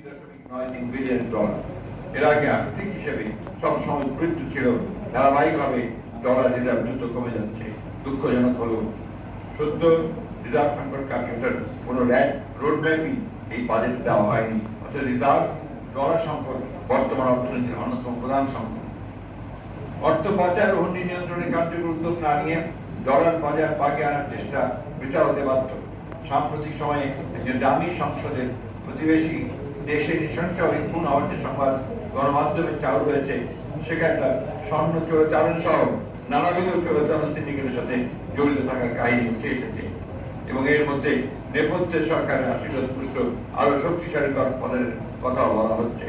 Billion ও হুন্ডি নিয়ন্ত্রণে নিয়ে dollar বাজার পাকে আনার চেষ্টা বৃথা হতে বাধ্য সাম্প্রতিক সময়ে একজন দামি সংসদের প্রতিবেশী দেশে নৃশংস বিপুল হওয়ার যে সংবাদ গণমাধ্যমে চালু হয়েছে। সেখানে তার স্বর্ণ চোরাচালান সহ নানাবিধ চোরাচালান সিন্ডিকেটের সাথে জড়িত থাকার কাহিনী উঠে এসেছে। এবং এর মধ্যে নেপথ্যের সরকারের আশীর্বাদ পুষ্ট আরও শক্তিশালী পদের কথা বলা হচ্ছে।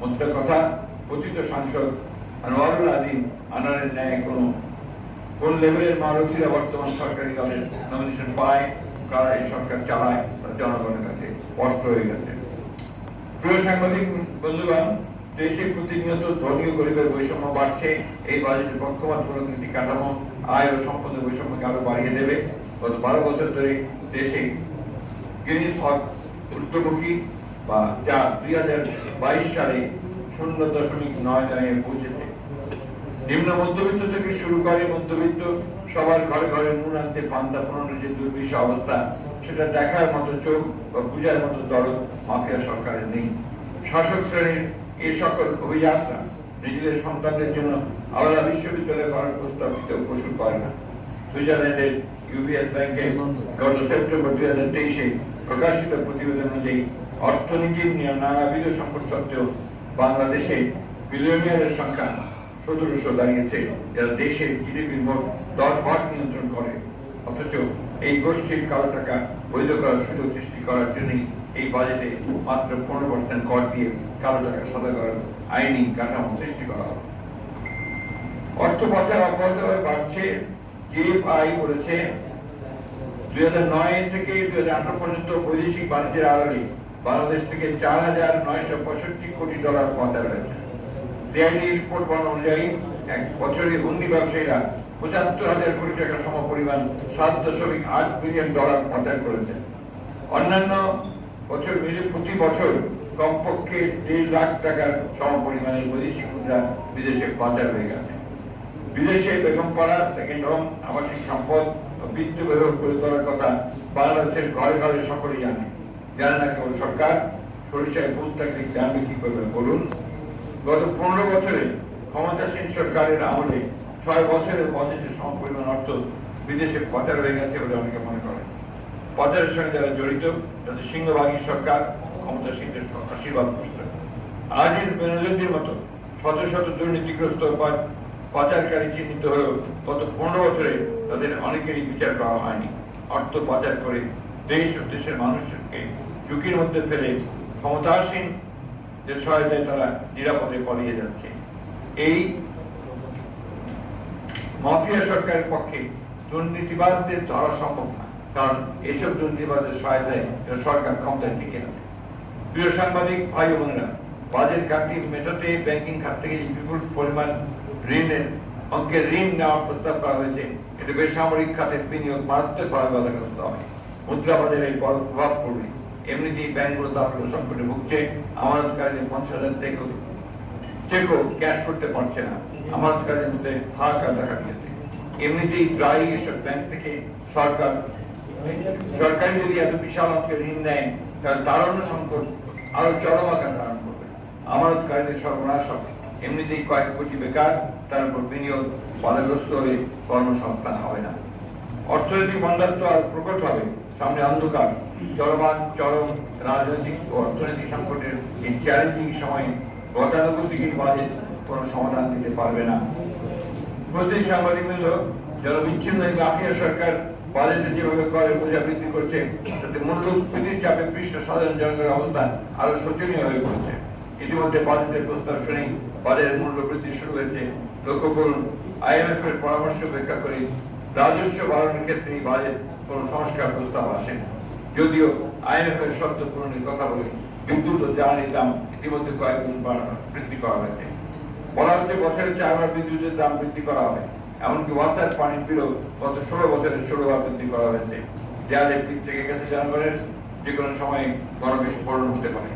মধ্যে কথা পতিত সাংসদ আনোয়ারুল আদিম আনারের ন্যায় কোনো কোন লেভেলের মারুতিরা বর্তমান সরকারি দলের নমিনেশন পায়, কারা এই সরকার চালায় জনগণের কাছে স্পষ্ট হয়ে গেছে। প্রিয় সাংবাদিক বন্ধুগণ, দেশে প্রতিনিয়ত ধনী ও গরিবের বৈষম্য বাড়ছে, এই বাজেটের পক্ষপাত নীতি কাঠামো আয় ও সম্পদের বৈষম্যকে আরও বাড়িয়ে দেবে। গত বারো বছর ধরে দেশে গিনিস হক ঊর্ধ্বমুখী বা যা দুই হাজার বাইশ সালে শূন্য দশমিক নয় দাঁড়িয়ে পৌঁছেছে। নিম্ন মধ্যবিত্ত থেকে শুরু করে মধ্যবিত্ত, সবার ঘরে ঘরে নুন আনতে পান্তা পূরণের যে দুর্বিষ অবস্থা, সেটা দেখার মতো চোখ বা বুঝার মতো দরদ মাফিয়া সরকারের নেই। শাসক শ্রেণির এই সকল অভিযাত্রা নিজেদের সন্তানদের জন্য আলাদা বিশ্ববিদ্যালয় করার প্রস্তাব দিতে প্রসূর করে না। সুইজারল্যান্ডের ইউবিএস ব্যাংকে গত সেপ্টেম্বর দুই হাজার তেইশে প্রকাশিত প্রতিবেদন অনুযায়ী, অর্থনীতির নিয়ে, নানাবিধ সংকট সত্ত্বেও বাংলাদেশে বিলিয়নিয়ারের সংখ্যা সতেরোশো দাঁড়িয়েছে। যারা দেশের জিডিপির মোট দশ ভাগ নিয়ন্ত্রণ করে। অথচ এই গোষ্ঠীর কালো টাকা বৈধ করার সুযোগ সৃষ্টি করার জন্যই এই বাজেটে মাত্র পনেরো পার্সেন্ট কর দিয়ে কালো টাকা সাদা করার আইনি কাঠামো সৃষ্টি করা হবে অর্থ পাচার অব্যাহতভাবে বাড়ছে যে আই বলেছে। দুই হাজার নয় থেকে দুই হাজার আঠারো পর্যন্ত বৈদেশিক বাণিজ্যের আড়ালে বাংলাদেশ থেকে চার হাজার নয়শো পঁয়ষট্টি কোটি ডলার পাচার হয়েছে। রিপোর্ট বর্ণ অনুযায়ী এক বছরে হুন্ডি ব্যবসায়ীরা পঁচাত্তর হাজার কোটি টাকা সম পরিমাণ সাত দশমিক আট বিলিয়ন ডলার পাচার করেছে অন্যান্য বছর মিলে প্রতি বছর কমপক্ষে দেড় লাখ টাকার সম পরিমাণের বৈদেশিক মুদ্রা বিদেশে পাচার হয়ে গেছে। বিদেশে বেগমপাড়া সেকেন্ড হোম আবাসিক সম্পদ বিত্ত ব্যবহার করে তোলার কথা বাংলাদেশের ঘরে ঘরে সকলেই জানে। জানে না কেবল সরকার, সরিষায় ভূত থাকলে জানবে কি করবে বলুন। গত পনেরো বছরে ক্ষমতাসীন সরকারের আমলে ছয় বছরের বাজেটের সম পরিমাণ অর্থ বিদেশে পাচার হয়ে গেছে বলে অনেকে মনে করেন। পাচারের সঙ্গে যারা জড়িত, তাদের সিংহভাগী সরকার ক্ষমতাসীনদের আশীর্বাদ পুষ্ট। আজের বেনজির মতো শত শত দুর্নীতিগ্রস্ত পাচারকারী চিহ্নিত হয়েও গত পনেরো বছরে তাদের অনেকেরই বিচার করা হয়নি। অর্থ পাচার করে দেশ ও দেশের মানুষকে ঝুঁকির মধ্যে ফেলে ক্ষমতাসীন যে সহায়তায় তারা নিরাপদে পালিয়ে যাচ্ছে। এই মাফিয়া সরকারের পক্ষে দুর্নীতিবাজদের ধরা সম্ভব না, কারণ এইসব দুর্নীতিবাজের সহায়তায় সরকার ক্ষমতায় টিকে আছে। প্রিয় সাংবাদিক, ভাই বোনেরা, বাজেট ঘাটতি মেটাতে ব্যাংকিং খাত থেকে বিপুল পরিমাণ ঋণের অঙ্কের ঋণ নেওয়ার প্রস্তাব করা হয়েছে, এতে বেসামরিক খাতের বিনিয়োগ মারাত্মকভাবে বাধাগ্রস্ত হবে মুদ্রা বাজারে প্রভাব পড়বে। এমনিতেই ব্যাংকগুলো তারপরে সংকটে ভুগছে, আমানতকারীদের পঞ্চাশ হাজার থেকে চেকও ক্যাশ করতে পারছে না। আমানতকারীদের মধ্যে হাহাকার দেখা দিয়েছে। এমনিতেই প্রায় এসব ব্যাংক থেকে সরকার সরকারি যদি এত বিশাল অঙ্কের ঋণ নেয়, তাহলে তারণ্য সংকট, আরও চরম আকার ধারণ করবে। আমানতকারীদের সর্বনাশ হবে। এমনিতেই কয়েক কোটি বেকার, তার উপর বিনিয়োগ বাধাগ্রস্ত হয়ে কর্মসংস্থান হবে না। অর্থনৈতিক মন্দাত্ম আর প্রকট হবে। সামনে অন্ধকার চরমান চরম রাজনৈতিক ও অর্থনৈতিক সংকটের এই চ্যালেঞ্জিং সময়ে গতানুগতিকই বাজেট কোনো সমাধান দিতে পারবে না। উপস্থিত সাংবাদিক বৃন্দ যারা বিচ্ছিন্ন এই মাফিয়া সরকার বাজেটে যেভাবে করে বোঝা বৃদ্ধি করছে, তাতে মূল্যস্ফীতির চাপে বিশ্ব সাধারণ জনগণের অবস্থান আরও শোচনীয় হয়ে পড়ছে। ইতিমধ্যে বাজেটের প্রস্তাব শুনেই বাজারের মূল্য বৃদ্ধি শুরু হয়েছে। লক্ষ্য করুন আইএমএফ এর পরামর্শ উপেক্ষা করে রাজস্ব বাড়ানোর ক্ষেত্রে এই বাজেট কোন সংস্কার প্রস্তাব আসে যদিও আইএফের শর্ত পূরণের কথা বলে বিদ্যুৎ ও জ্বালানির দাম ইতিমধ্যে কয়েক গুণ বাড়ানো বৃদ্ধি করা হয়েছে। বলা হচ্ছে বছরে চারবার বিদ্যুতের দাম বৃদ্ধি করা হবে। এমনকি ওয়াসার পানির বিলও গত ষোলো বছরে ষোলো বার বৃদ্ধি করা হয়েছে। যা পিঠ থেকে গেছে জানুয়ারের যে কোনো সময় গরমে পূরণ হতে পারে।